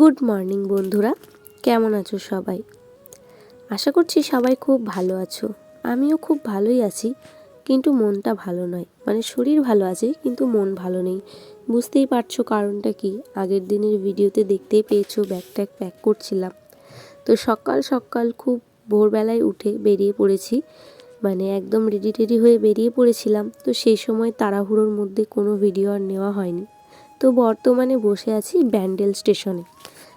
Good morning বন্ধুরা, কেমন আছো সবাই? আশা করছি সবাই খুব ভালো আছো। আমিও খুব ভালোই আছি, কিন্তু মনটা ভালো নয়। মানে শরীর ভালো আছে, কিন্তু মন ভালো নেই। বুঝতেই পারছ কারণটা কি? আগের দিনের ভিডিওতে দেখতেই পেয়েছ ব্যাগ ট্যাগ প্যাক করছিলাম। তো সকাল সকাল খুব ভোরবেলায় উঠে বেরিয়ে পড়েছি। মানে একদম রেডি টেডি হয়ে বেরিয়ে পড়েছিলাম। তো সেই সময় তাড়াহুড়োর মধ্যে কোনো ভিডিও আর নেওয়া হয়নি। তো বর্তমানে বসে আছি ব্যান্ডেল স্টেশনে।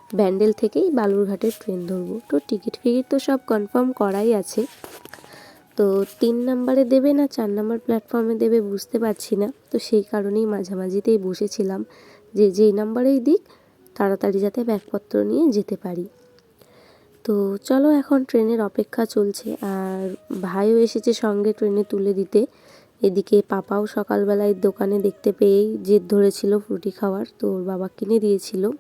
ব্যান্ডেল থেকেই বালুরঘাটের ট্রেন ধরবো। তো টিকিট ফিকিট তো সব কনফার্ম করাই আছে। তো তিন নাম্বারে দেবে না, চার নাম্বার প্ল্যাটফর্মে দেবে বুঝতে পারছি না। তো সেই কারণেই মাঝামাঝিতেই বসেছিলাম যে যেই নাম্বারেই দিক, তাড়াতাড়ি যাতে ব্যাগপত্র নিয়ে যেতে পারি। তো চলো এখন ট্রেনের অপেক্ষা চলছে। আর ভাইও এসেছে সঙ্গে ট্রেনে তুলে দিতে। এদিকে পাপাও সকালবেলায় দোকানে দেখতে পেয়েই জেদ ধরেছিল ফ্রুটি খাওয়ার। তো ওর বাবা কিনে দিয়েছিল।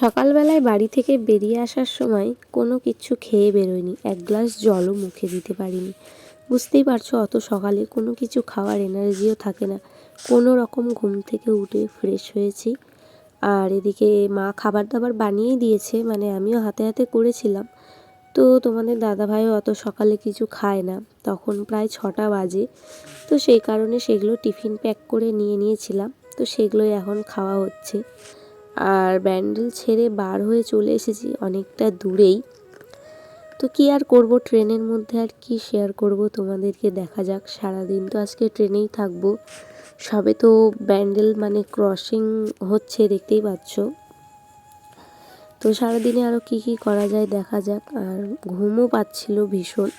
সকালবেলায় বাড়ি থেকে বেরিয়ে আসার সময় কোনো কিছু খেয়ে বেরোয়নি। এক গ্লাস জলও মুখে দিতে পারিনি। বুঝতেই পারছ, অত সকালে কোনো কিছু খাওয়ার এনার্জিও থাকে না। কোনো রকম ঘুম থেকে উঠে ফ্রেশ হয়েছি। আর এদিকে মা খাবার দাবার বানিয়েই দিয়েছে মানে আমিও হাতে হাতে করেছিলাম। তো তোমাদের দাদাভাইও অত সকালে কিছু খায় না। তখন প্রায় ছটা বাজে। তো সেই কারণে সেগুলো টিফিন প্যাক করে নিয়ে নিয়েছিলাম। তো সেগুলোই এখন খাওয়া হচ্ছে। আর ব্যান্ডেল ছেড়ে বার হয়ে চলে এসেছি অনেকটা দূরেই। তো কি আর করব? ট্রেনের মধ্যে আর কি শেয়ার করব? তোমাদেরকে দেখা যাক। সারাদিন তো আজকে ট্রেনেই থাকব। সবে তো ব্যান্ডেল মানে ক্রসিং হচ্ছে, দেখতেই পাচ্ছ। তো সারাদিনে আরও কি কি করা যায় দেখা যাক। আর ঘুমও পাচ্ছিল ভীষণ।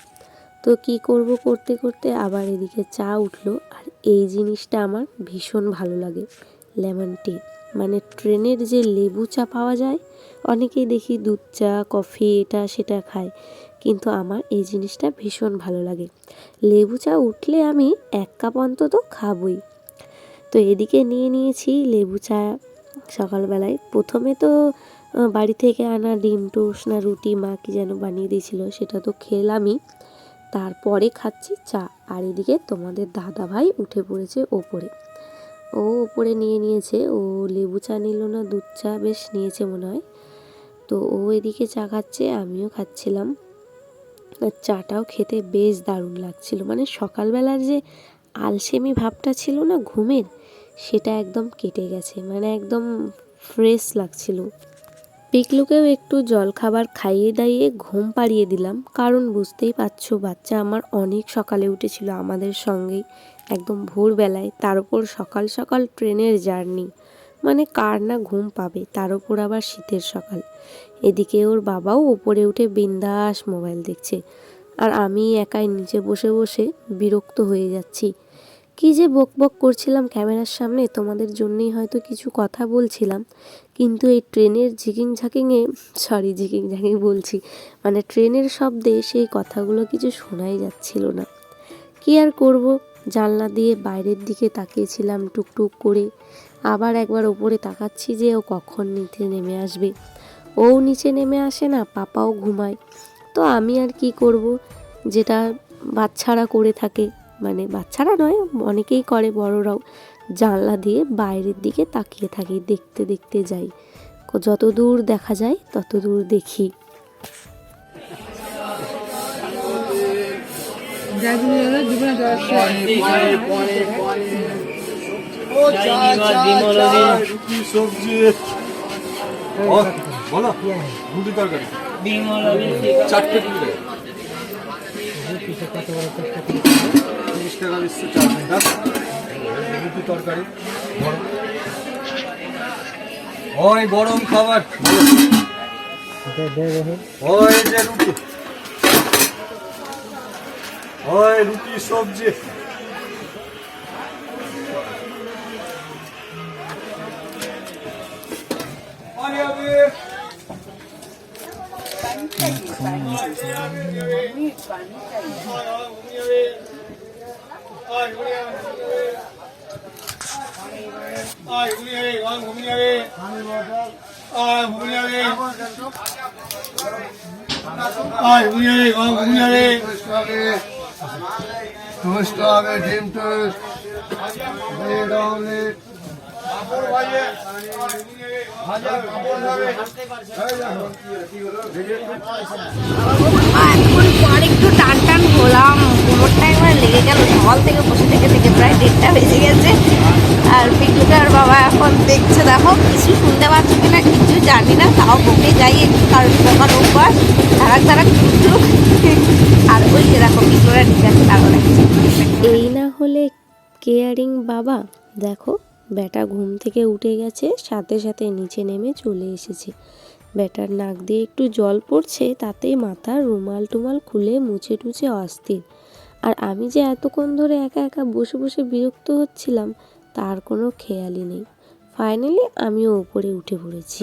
তো কি করব করতে করতে আবার এদিকে চা উঠল। আর এই জিনিসটা আমার ভীষণ ভালো লাগে, লেমন টি। মানে ট্রেনের যে লেবু চা পাওয়া যায়, অনেকেই দেখি দুধ চা, কফি এটা সেটা খায়। কিন্তু আমার এই জিনিসটা ভীষণ ভালো লাগে। লেবু চা উঠলে আমি এক কাপ অন্তত খাবই। তো এদিকে নিয়ে নিয়েছি লেবু চা সকালবেলায়। প্রথমে তো বাড়ি থেকে আনা ডিম টোস্ট না রুটি মা কি যেন বানিয়ে দিয়েছিল, সেটা তো খেলামই। তারপরে খাচ্ছি চা। আর এদিকে তোমাদের দাদা ভাই উঠে পড়েছে ওপরে। ও ওপরে নিয়ে নিয়েছে। ও লেবু চা নিল না, দুধ চা বেশ নিয়েছে মনে হয়। তো ও এদিকে চা খাচ্ছে, আমিও খাচ্ছিলাম। আর চাটাও খেতে বেশ দারুণ লাগছিল। মানে সকালবেলার যে আলসেমি ভাবটা ছিল না ঘুমের, সেটা একদম কেটে গেছে। মানে একদম ফ্রেশ লাগছিল। পিকলুকেও একটু জলখাবার খাইয়ে দাইয়ে ঘুম পাড়িয়ে দিলাম। কারণ বুঝতেই পারছ, বাচ্চা আমার অনেক সকালে উঠেছিল আমাদের সঙ্গেই, একদম ভোরবেলায়। তার উপর সকাল সকাল ট্রেনের জার্নি। মানে কার না ঘুম পাবে, তার উপর আবার শীতের সকাল। এদিকে ওর বাবাও ওপরে উঠে বিন্দাস মোবাইল দেখছে। আর আমি একাই নিচে বসে বসে বিরক্ত হয়ে যাচ্ছি। কি যে বক বক করছিলাম ক্যামেরার সামনে, তোমাদের জন্যই হয়তো কিছু কথা বলছিলাম। কিন্তু এই ট্রেনের ঝিকিং ঝাকিংয়ে সরি ঝিকিং ঝাকিং বলছি মানে ট্রেনের শব্দে সেই কথাগুলো কিছু শোনাই যাচ্ছিল না। কি আর করব? জানলা দিয়ে বাইরের দিকে তাকিয়েছিলাম টুকটুক করে। আবার একবার ওপরে তাকাচ্ছি যে ও কখন নিচে নেমে আসবে। ও নিচে নেমে আসে না, পাপাও ঘুমায়। তো আমি আর কি করব? যেটা বাচ্চারা করে থাকে মানে বাচ্চারা নয়, অনেকেই করে বড়রাও। জানলা দিয়ে বাইরের দিকে তাকিয়ে থাকি, দেখতে দেখতে যাই। যত দূর দেখা যায়, তত দূর দেখি। চারটে রুটি তরকারি। ওই গরম খাবার। ওই যে রুটি। ওই রুটি সবজি। পানি পর একটু টান টান হলাম কোমরটা একবার লেগে গেল সকাল থেকে বসে থেকে থেকে প্রায় দেড়টা বেজে গেছে আর পিটুকার বাবা এখন দেখছে, দেখো, কিছু শুনতে পাচ্ছ কিনা, কিছু জানি না, তাও বকে যাই একটু, কারণ ব্যাপার ওপর ধারাক ধারাক টুকটুক আর ওই যে দেখো, পিটুরা ঠিক আছে তারপরে এই না হলে কেয়ারিং বাবা, দেখো, বেটা ঘুম থেকে উঠে গেছে, সাথে সাথে নিচে নেমে চলে এসেছে। বেটার নাক দিয়ে একটু জল পড়ছে তাতেই মাথার রুমাল টুমাল খুলে মুছে টুছে অস্থির। আর আমি যে এতক্ষণ ধরে একা একা বসে বসে বিরক্ত হচ্ছিলাম তার কোনো খেয়ালই নেই। ফাইনালি আমিও উপরে উঠে পড়েছি।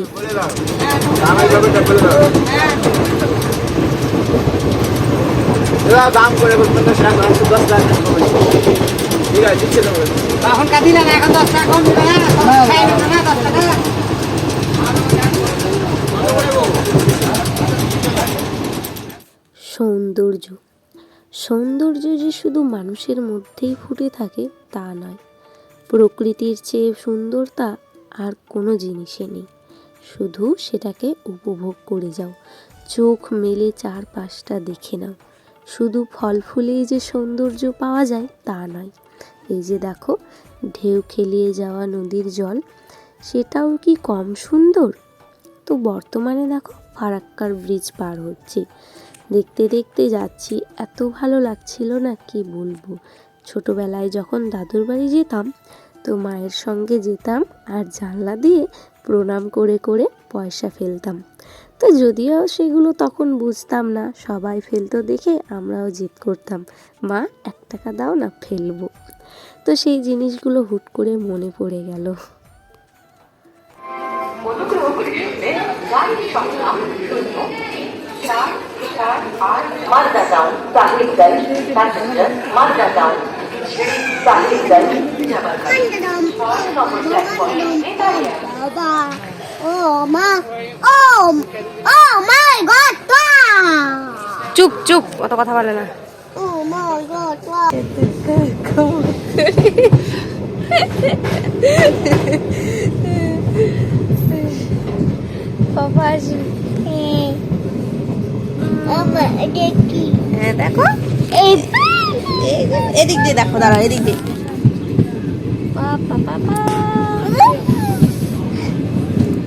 সৌন্দর্য। সৌন্দর্য যে শুধু মানুষের মধ্যেই ফুটে থাকে, তা নয়। প্রকৃতির চেয়ে সুন্দরতা আর কোনো জিনিসে নেই। শুধু সেটাকে উপভোগ করে যাও। চোখ মেলে চারপাশটা দেখে নাও। শুধু ফল ফুলেই যে সৌন্দর্য পাওয়া যায় তা নয়। এই যে দেখো, ঢেউ খেলিয়ে যাওয়া নদীর জল, সেটাও কি কম সুন্দর? তো বর্তমানে দেখো, ফারাক্কার ব্রিজ পার হচ্ছে। দেখতে দেখতে যাচ্ছি, এত ভালো লাগছিল না, কি বলব? ছোটবেলায় যখন দাদুর বাড়ি যেতাম, তো মায়ের সঙ্গে যেতাম আর জানলা দিয়ে প্রণাম করে করে পয়সা ফেলতাম। তো যদিও সেগুলো তখন বুঝতাম না, সবাই ফেলতো দেখে আমরাও জিদ করতাম, মা, এক টাকা দাও না, ফেলব। তো সেই জিনিসগুলো হুট করে মনে পড়ে গেল। Town Oh, ma. Oh, oh my God. Wow. চুপ চুপ অত কথা বলে না Oh my God. বাবা আসবে দেখি হ্যাঁ এই এদিক দিয়ে দেখো দাঁড়াও এদিক দিয়ে।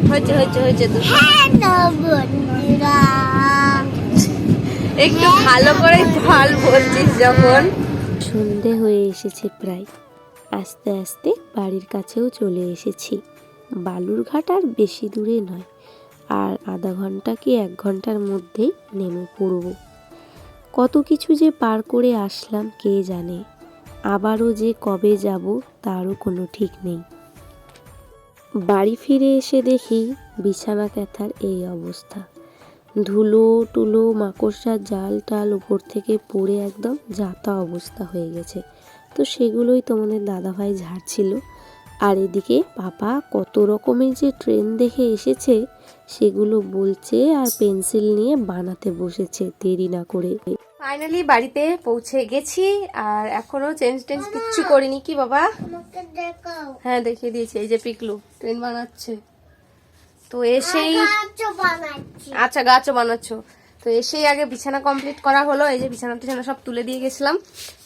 হয়েছে হয়েছে হয়েছে একটু ভালো করে ভালো বলছিস যখন। সন্ধে হয়ে এসেছে প্রায়। আস্তে আস্তে বাড়ির কাছেও চলে এসেছি। বালুরঘাট আর বেশি দূরে নয়। আর আধা ঘণ্টা কি এক ঘণ্টার মধ্যেই নেমে পড়ব। কত কিছু যে পার করে আসলাম, কে জানে? আবারও যে কবে যাব, তারও কোনো ঠিক নেই। বাড়ি ফিরে এসে দেখি বিছানা ক্যাথার এই অবস্থা। ধুলো, টুলো, মাকড়সার জাল টাল উপর থেকে পড়ে একদম যাতা অবস্থা হয়ে গেছে। তো সেগুলোই তোমাদের দাদাভাই ঝাড়ছিল। আর এদিকে পাপা কত রকমের যে ট্রেন দেখে এসেছে, সেগুলো বলছে আর পেন্সিল নিয়ে বানাতে বসেছে দেরি না করে। ফাইনালি বাড়িতে পৌঁছে গেছি আর এখনও চেঞ্জ টেঞ্জ কিচ্ছু করিনি কি বাবা? হ্যাঁ দেখিয়ে দিয়েছি এই যে পিকলু ট্রেন বানাচ্ছে। তো এসেই আচ্ছা গাছও বানাচ্ছো। তো এসেই আগে বিছানা কমপ্লিট করা হলো এই যে বিছানা টিছানা সব তুলে দিয়ে গেছিলাম।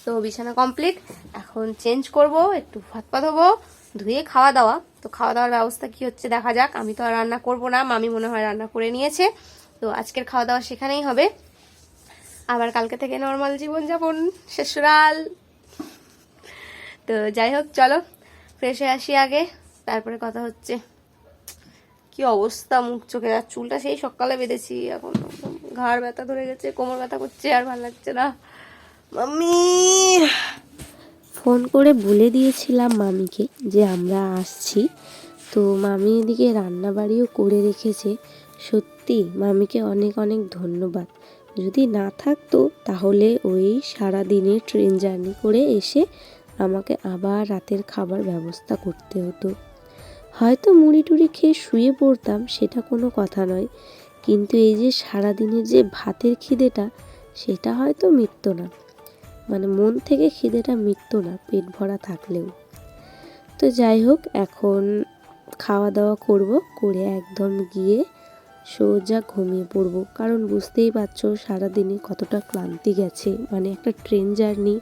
তো বিছানা কমপ্লিট এখন চেঞ্জ করব একটু ভাত পা ধোবো ধুয়ে খাওয়া দাওয়া। তো খাওয়া দাওয়ার ব্যবস্থা কি হচ্ছে দেখা যাক আমি তো আর রান্না করব না মামি মনে হয় রান্না করে নিয়েছে। তো আজকের খাওয়া দাওয়া সেখানেই হবে। আবার কালকে থেকে নর্মাল জীবনযাপন শেষরাল তো যাই হোক, চলো ফ্রেশ হয়ে আসি আগে, তারপরে কথা হচ্ছে। কি অবস্থা, মুখ, চোখে, আর চুলটা সেই সকালে বেঁধেছি, এখন ঘাড় ব্যথা ধরে গেছে, কোমর ব্যথা করছে, আর ভালো লাগছে না। মাম্মি! ফোন করে বলে দিয়েছিলাম মামিকে যে আমরা আসছি। তো মামি এদিকে রান্নাবাড়িও করে রেখেছে। সত্যি, মামিকে অনেক অনেক ধন্যবাদ। যদি না থাকতো, তাহলে ওই সারা দিনে ট্রেন জার্নি করে এসে আমাকে আবার রাতের খাবার ব্যবস্থা করতে হতো। হয়তো মুড়ি টুড়ি খেয়ে শুয়ে পড়তাম, সেটা কোনো কথা নয়। কিন্তু এই যে সারা দিনের যে ভাতের খিদেটা, সেটা হয়তো মিটতো না। মানে মন থেকে খিদেটা মিটতো না, পেট ভরা থাকলেও। তো যাই হোক, এখন খাওয়া দাওয়া করব, করে একদম গিয়ে সোজা ঘুমিয়ে পড়ব। কারণ বুঝতেই পারছ, সারাদিনে কতটা ক্লান্তি গেছে। মানে একটা ট্রেন জার্নি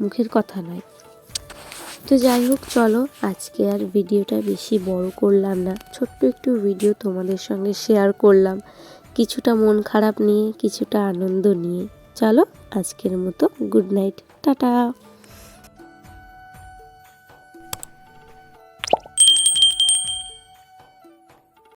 মুখের কথা নয়। তো যাই হোক, চলো আজকে আর ভিডিওটা বেশি বড় করলাম না। ছোট্ট একটু ভিডিও তোমাদের সঙ্গে শেয়ার করলাম। কিছুটা মন খারাপ নিয়ে, কিছুটা আনন্দ নিয়ে। চলো আজকের মতো, গুড নাইট, টাটা।